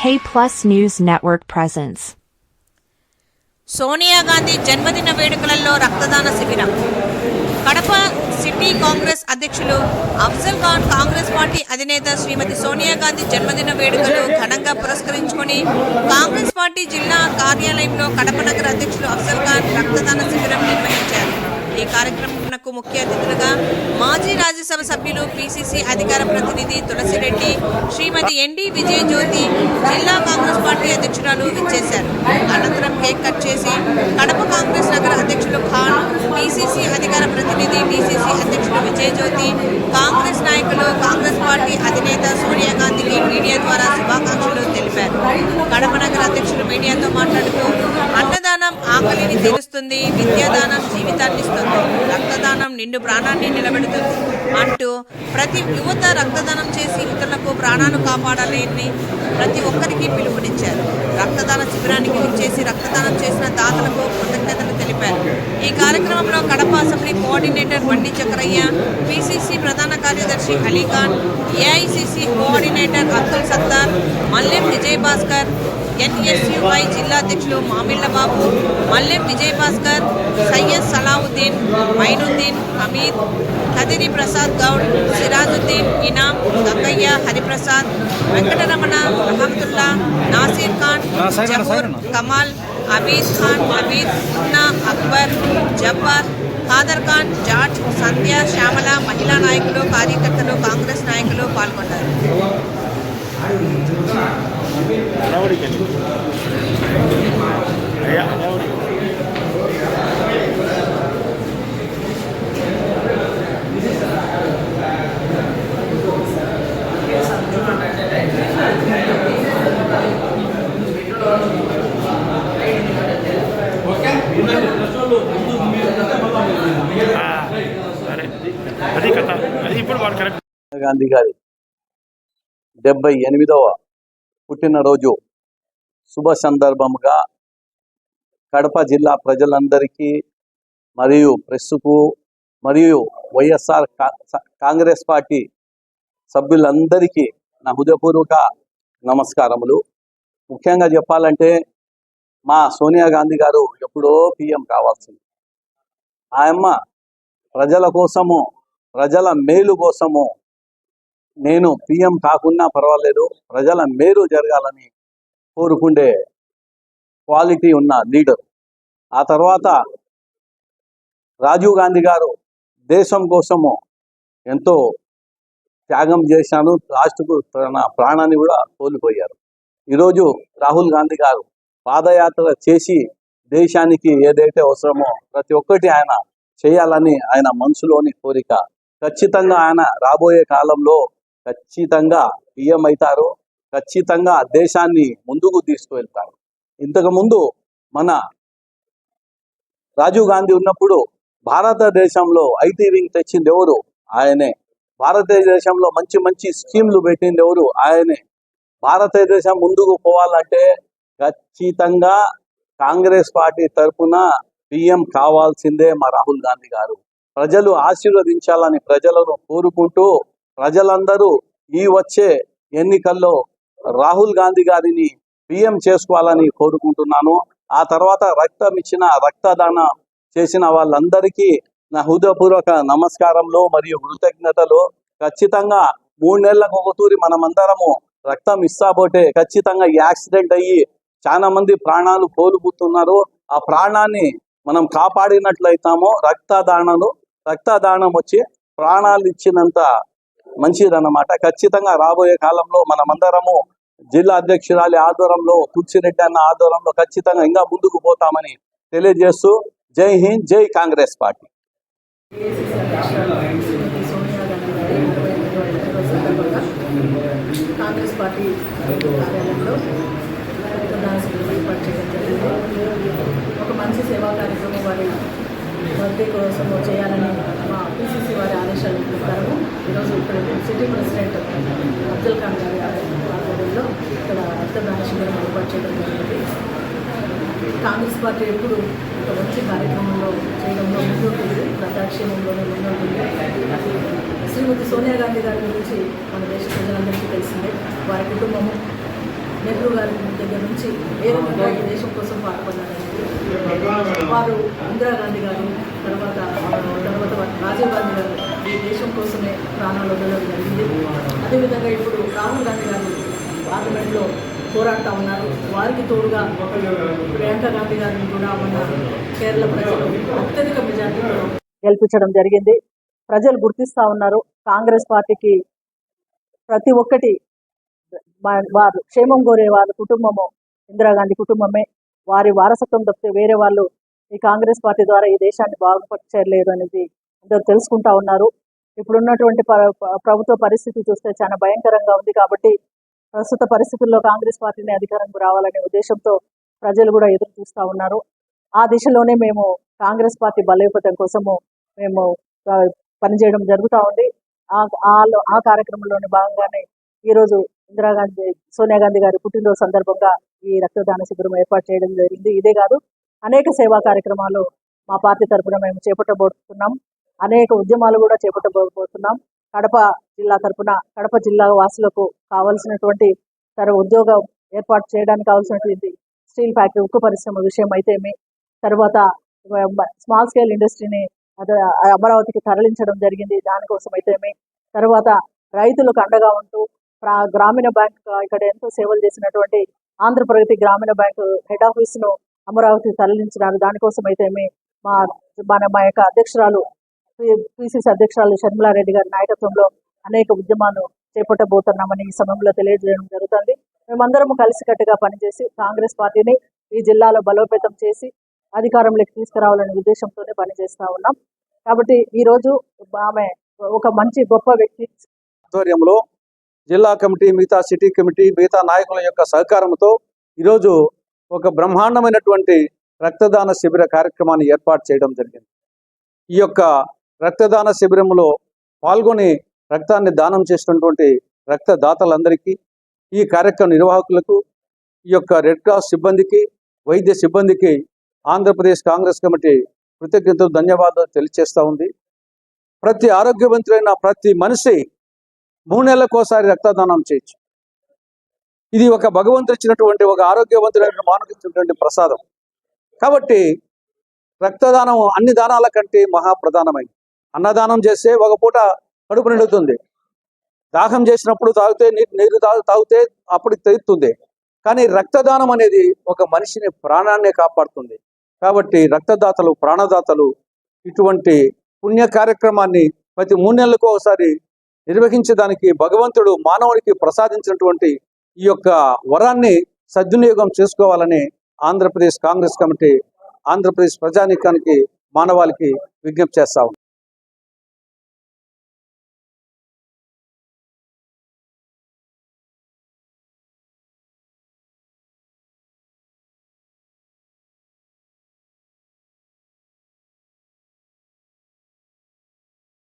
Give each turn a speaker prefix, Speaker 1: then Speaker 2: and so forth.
Speaker 1: K Plus News Network presents.
Speaker 2: Sonia Gandhi జన్మదిన వేడుకలలో రక్తదాన శిబిరం కడప సిటీ కాంగ్రెస్ అధ్యక్షులు అఫ్జల్ ఖాన్ కాంగ్రెస్ పార్టీ అధినేత శ్రీమతి సోనియా గాంధీ జన్మదిన వేడుకలు ఘనంగా పురస్కరించుకొని కాంగ్రెస్ పార్టీ జిల్లా కార్యాలయంలో కడప నగర అధ్యక్షులు అఫ్జల్ ఖాన్ రక్తదాన శిబిరం నిర్వహించారు ఈ కార్యక్రమంకు ముఖ్య అతిథులుగా మాజీ రాజ్యసభ సభ్యులు పిసిసి అధికార ప్రతినిధి తులసిరెడ్డి శ్రీమతి ఎన్డి విజయజ్యోతి జిల్లా కాంగ్రెస్ పార్టీ అధ్యక్షురాలు ఇచ్చేశారు అనంతరం కేక్ కట్ చేసి కడప కాంగ్రెస్ నగర అధ్యక్షులు ఖాన్ పిసిసి అధికార ప్రతినిధి డిసిసి అధ్యక్షులు విజయజ్యోతి కాంగ్రెస్ నాయకులు కాంగ్రెస్ పార్టీ అధినేత సోనియా గాంధీకి మీడియా ద్వారా శుభాకాంక్షలు తెలిపారు. కడప నగర అధ్యక్షులు మీడియాతో రక్తదానం జీవితాన్ని ఇస్తుంది రక్తదానం నిండు ప్రాణాన్ని నిలబెడుతుంది అంటూ ప్రతి యువత రక్తదానం చేసి ఇతరులకు ప్రాణాలు కాపాడాలని ప్రతి ఒక్కరికి పిలుపునిచ్చారు. రక్తదాన శిబిరానికి విచ్చేసి రక్తదానం చేసిన దాతలకు కృతజ్ఞతలు తెలిపారు. ఈ కార్యక్రమంలో కడప అసెంబ్లీ కోఆర్డినేటర్ బండి చక్రయ్య పిసిసి ప్రధాన కార్యదర్శి Alikhan AICC coordinator Abdul Sattar Mallem Vijay Bhaskar NSUI జిల్లా అధ్యక్షులు మామిళ్ళ బాబు మల్లెం విజయ్ భాస్కర్ సయ్యద్ సలావుద్దీన్ మైనుద్దీన్ హమీద్ కదిరి ప్రసాద్ గౌడ్ సిరాజుద్దీన్ ఇనాం గంగయ్య హరిప్రసాద్ వెంకటరమణ రహమతుల్లా నాసీర్ ఖాన్ జహూర్ కమాల్ అబీద్ ఖాన్ అబీద్ మున్నా అక్బర్ జబ్బార్ ఖాదర్ ఖాన్ జార్జ్ సంధ్య శ్యామల మహిళా నాయకులు కార్యకర్తలు కాంగ్రెస్ నాయకులు పాల్గొన్నారు.
Speaker 3: గాంధీ గారి డెబ్బై ఎనిమిదవ పుట్టినరోజు శుభ సందర్భముగా కడప జిల్లా ప్రజలందరికీ మరియు ప్రెస్కు మరియు వైఎస్ఆర్ కా- కాంగ్రెస్ పార్టీ సభ్యులందరికీ నా హృదయపూర్వక నమస్కారములు. ముఖ్యంగా చెప్పాలంటే మా సోనియా గాంధీ గారు ఎప్పుడో పిఎం కావాల్సింది. ఆయమ్మ ప్రజల కోసము ప్రజల మేలు కోసము నేను పిఎం కాకున్నా పర్వాలేదు. ప్రజల మేలు జరగాలని కోరుకుండే క్వాలిటీ ఉన్న లీడర్. ఆ తర్వాత రాజీవ్ గాంధీ గారు దేశం కోసము ఎంతో త్యాగం చేశాను లాస్ట్కు తన ప్రాణాన్ని కూడా కోల్పోయారు. ఈరోజు రాహుల్ గాంధీ గారు పాదయాత్ర చేసి దేశానికి ఏదైతే అవసరమో ప్రతి ఒక్కటి ఆయన చేయాలని ఆయన మనసులోని కోరిక. ఖచ్చితంగా ఆయన రాబోయే కాలంలో ఖచ్చితంగా పిఎం అవుతారు ఖచ్చితంగా దేశాన్ని ముందుకు తీసుకువెళ్తారు. ఇంతకుముందు మన రాజీవ్ గాంధీ ఉన్నప్పుడు భారతదేశంలో ఐటీ వింగ్ తెచ్చింది ఎవరు? ఆయనే. భారతదేశంలో మంచి మంచి స్కీమ్లు పెట్టింది ఎవరు? ఆయనే. భారతదేశం ముందుకు పోవాలంటే ఖచ్చితంగా కాంగ్రెస్ పార్టీ తరఫున పిఎం కావాల్సిందే మా రాహుల్ గాంధీ గారు. ప్రజలు ఆశీర్వదించాలని ప్రజలను కోరుకుంటూ ప్రజలందరూ ఈ వచ్చే ఎన్నికల్లో రాహుల్ గాంధీ గారిని పిఎం చేసుకోవాలని కోరుకుంటున్నాను. ఆ తర్వాత రక్తం ఇచ్చిన రక్తదాన చేసిన వాళ్ళందరికీ నా హృదయపూర్వక నమస్కారములు మరియు కృతజ్ఞతలు. ఖచ్చితంగా మూడు నెలలకు ఒక తూరి మనమందరము రక్తం ఇస్తాబోటే ఖచ్చితంగా ఈ యాక్సిడెంట్ అయ్యి చాలా మంది ప్రాణాలు కోల్పోతున్నారు. ఆ ప్రాణాన్ని మనం కాపాడినట్లయితామో. రక్తదానను రక్తదానం వచ్చి ప్రాణాలు ఇచ్చినంత మంచిదన్నమాట. ఖచ్చితంగా రాబోయే కాలంలో మనమందరము జిల్లా అధ్యక్షురాలి ఆధ్వర్యంలో తులసిరెడ్డి అన్న ఆధ్వర్యంలో ఖచ్చితంగా ఇంకా ముందుకు పోతామని తెలియజేస్తూ జై హింద్ జై కాంగ్రెస్ పార్టీ.
Speaker 4: కాంగ్రెస్ పార్టీ కార్యాలయంలో ఒక మంచి సేవా కార్యక్రమం వారి భర్తీ కోసం చేయాలని మా పిసిసి వారి ఆదేశాల ప్రకారము ఈరోజు ఇక్కడ సిటీ ప్రెసిడెంట్ అబ్దుల్ ఖాన్ గారి ఆధ్వర్యంలో ఇక్కడ రక్తదాన శిబిరం ఏర్పాటు చేయడం జరిగింది. కాంగ్రెస్ పార్టీ ఎప్పుడు ఒక మంచి కార్యక్రమంలో చేయడంలో ముందుంటుంది. ప్రజాక్షేమంలోనే ముందుంటుంది. శ్రీమతి సోనియా గాంధీ గారి గురించి మన దేశ ప్రజలందరికీ తెలిసిందే. వారి కుటుంబము నెహ్రూ గారి దగ్గర నుంచి ఏ రకంగా ఈ దేశం కోసం పాటుపడ్డారనేది వారు ఇందిరాగాంధీ గారు తర్వాత తర్వాత రాజీవ్ గాంధీ గారు ఈ దేశం కోసమే ప్రాణాలు వదలడం జరిగింది. అదేవిధంగా ఇప్పుడు రాహుల్ గాంధీ గారు పార్లమెంట్లో పోరాడుతూ ఉన్నారు. వారికి తోడుగా ప్రియాంక గాంధీ గారిని కూడా మన కేరళ ప్రజలు అత్యధిక మెజార్టీతో గెలిపించడం జరిగింది. ప్రజలు గుర్తిస్తూ ఉన్నారు. కాంగ్రెస్ పార్టీకి ప్రతి ఒక్కటి వారు క్షేమం కోరే వారి కుటుంబము ఇందిరాగాంధీ కుటుంబమే. వారి వారసత్వం తప్పితే వేరే వాళ్ళు ఈ కాంగ్రెస్ పార్టీ ద్వారా ఈ దేశాన్ని బాగుపరచలేరు అనేది అందరూ తెలుసుకుంటా ఉన్నారు. ఇప్పుడున్నటువంటి ప్రభుత్వ పరిస్థితి చూస్తే చాలా భయంకరంగా ఉంది కాబట్టి ప్రస్తుత పరిస్థితుల్లో కాంగ్రెస్ పార్టీని అధికారంకు రావాలనే ఉద్దేశంతో ప్రజలు కూడా ఎదురు చూస్తూ ఉన్నారు. ఆ దిశలోనే మేము కాంగ్రెస్ పార్టీ బలోపేతం కోసము మేము పనిచేయడం జరుగుతూ ఉంది. ఆ ఆ- ఆ కార్యక్రమంలోని భాగంగానే ఈరోజు ఇందిరాగాంధీ సోనియా గాంధీ గారి పుట్టినరోజు సందర్భంగా ఈ రక్తదాన శిబిరం ఏర్పాటు చేయడం జరిగింది. ఇదే కాదు అనేక సేవా కార్యక్రమాలు మా పార్టీ తరఫున మేము చేపట్టబోతున్నాం. అనేక ఉద్యమాలు కూడా చేపట్టబోతున్నాం. కడప జిల్లా తరఫున కడప జిల్లా వాసులకు కావాల్సినటువంటి తర ఉద్యోగం ఏర్పాటు చేయడానికి కావాల్సినటువంటి స్టీల్ ఫ్యాక్టరీ ఉక్కు పరిశ్రమ విషయం అయితేమి తర్వాత స్మాల్ స్కేల్ ఇండస్ట్రీని అమరావతికి తరలించడం జరిగింది. దానికోసం అయితేమి తర్వాత రైతులకు అండగా ఉంటూ గ్రామీణ బ్యాంక్ ఇక్కడ ఎంతో సేవలు చేసినటువంటి ఆంధ్రప్రగతి గ్రామీణ బ్యాంక్ హెడ్ ఆఫీస్ను అమరావతి తరలించినారు. దానికోసం అయితేమి మా మన మా యొక్క అధ్యక్షురాలు పిసిసి అధ్యక్షురాలు షర్మిలారెడ్డి గారి నాయకత్వంలో అనేక ఉద్యమాలు చేపట్టబోతున్నామని ఈ సమయంలో తెలియజేయడం జరుగుతుంది. మేమందరము కలిసికట్టుగా పనిచేసి కాంగ్రెస్ పార్టీని ఈ జిల్లాలో బలోపేతం చేసి అధికారంలోకి తీసుకురావాలనే ఉద్దేశంతోనే పనిచేస్తా ఉన్నాం. కాబట్టి ఈ రోజు ఆమె ఒక మంచి గొప్ప వ్యక్తి.
Speaker 5: ఆధ్వర్యంలో జిల్లా కమిటీ మిగతా సిటీ కమిటీ మిగతా నాయకుల యొక్క సహకారంతో ఈరోజు ఒక బ్రహ్మాండమైనటువంటి రక్తదాన శిబిర కార్యక్రమాన్ని ఏర్పాటు చేయడం జరిగింది. ఈ యొక్క రక్తదాన శిబిరంలో పాల్గొని రక్తాన్ని దానం చేసినటువంటి రక్తదాతలందరికీ ఈ కార్యక్రమ నిర్వాహకులకు ఈ యొక్క రెడ్ క్రాస్ సిబ్బందికి వైద్య సిబ్బందికి ఆంధ్రప్రదేశ్ కాంగ్రెస్ కమిటీ కృతజ్ఞతలు ధన్యవాదాలు తెలియజేస్తూ ఉంది. ప్రతి ఆరోగ్యవంతులైన ప్రతి మనిషి మూడు నెలలకోసారి రక్తదానం చేయొచ్చు. ఇది ఒక భగవంతుడు ఇచ్చినటువంటి ఒక ఆరోగ్యవంతుడైన మానవుడు ఇచ్చినటువంటి ప్రసాదం. కాబట్టి రక్తదానం అన్ని దానాల కంటే మహాప్రధానమైంది అన్నదానం చేస్తే ఒక పూట కడుపు నిండుతుంది. దాహం చేసినప్పుడు తాగితే నీటి నీరు తాగితే అప్పుడు తెగుతుంది కానీ రక్తదానం అనేది ఒక మనిషిని ప్రాణాన్ని కాపాడుతుంది. కాబట్టి రక్తదాతలు ప్రాణదాతలు ఇటువంటి పుణ్య కార్యక్రమాన్ని ప్రతి మూడు నెలలకు ఒకసారి నిర్వహించడానికి భగవంతుడు మానవునికి ప్రసాదించినటువంటి ఈ యొక్క వరాన్ని సద్వినియోగం చేసుకోవాలని ఆంధ్రప్రదేశ్ కాంగ్రెస్ కమిటీ ఆంధ్రప్రదేశ్ ప్రజానీకానికి మానవాళికి విజ్ఞప్తి చేస్తా ఉంది.